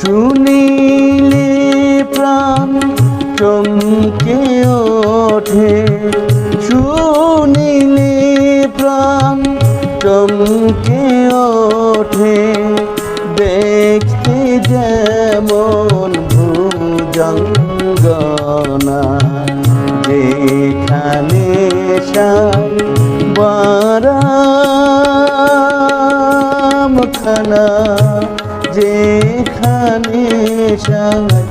শুনিলে প্রাণ চমকে ওঠে। শুনিলে প্রাণ চমকে ওঠে। দেখতে যেমন ভুজঙ্গনা যেখানে সাই বারামখানা যেখানে সাই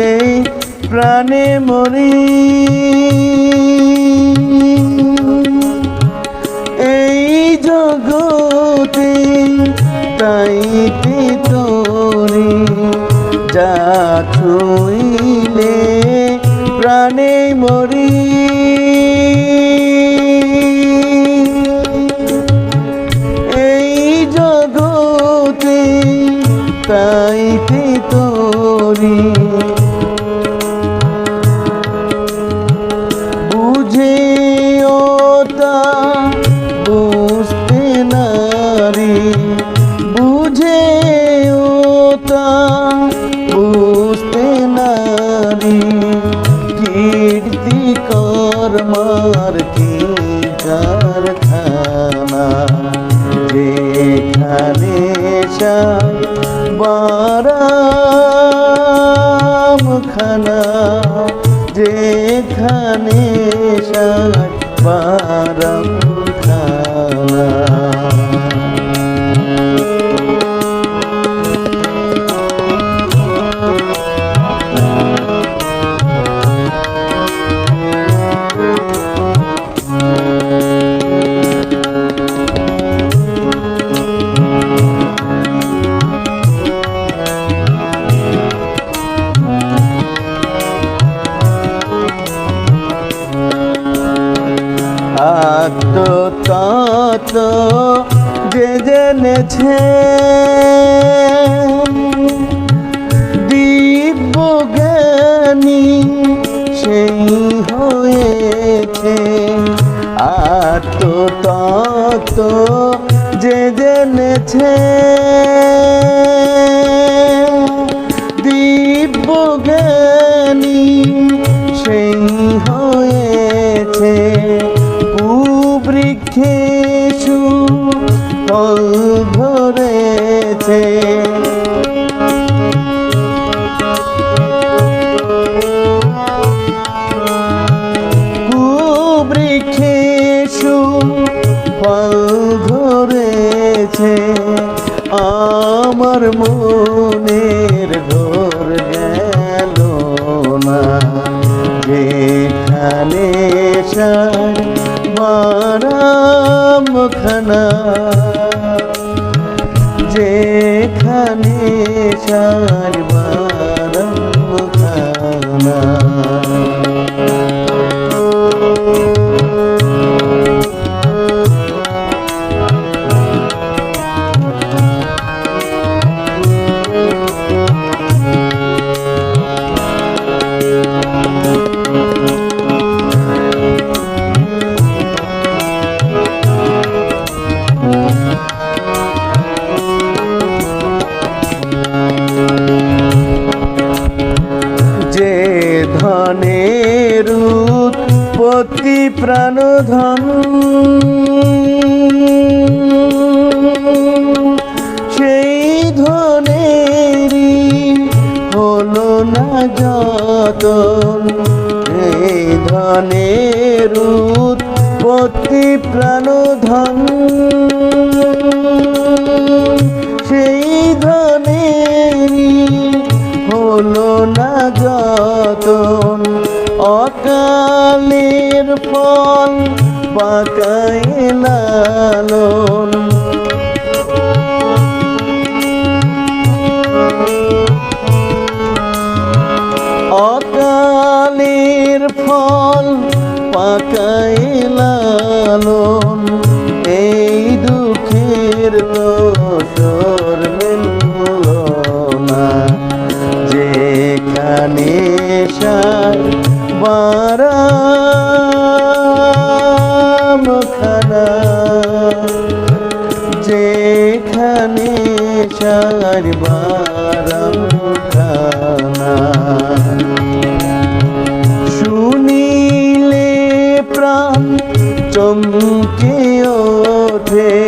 ছুইলে প্রাণে মরি। এই জগতে তাইতে তোরে যা ছুইলে সাই বারাম খানা যেখানে সাই বারাম জেনেছে দিব্য জ্ঞানী সেই হয়েছে। আত্মতত্ত্ব যে জেনেছে। আমার মনের ঘর গেল না। যেখানে সার বারামখানা যেখানে উৎপত্তি প্রাণধন। সেই ধনেরই হলো না যতন। এই ধনের উৎপত্তি প্রাণধন। পাকায় লালন অকালের ফল পাকায় লালন আর বারাম শুনিলে প্রাণ চমকে ওঠে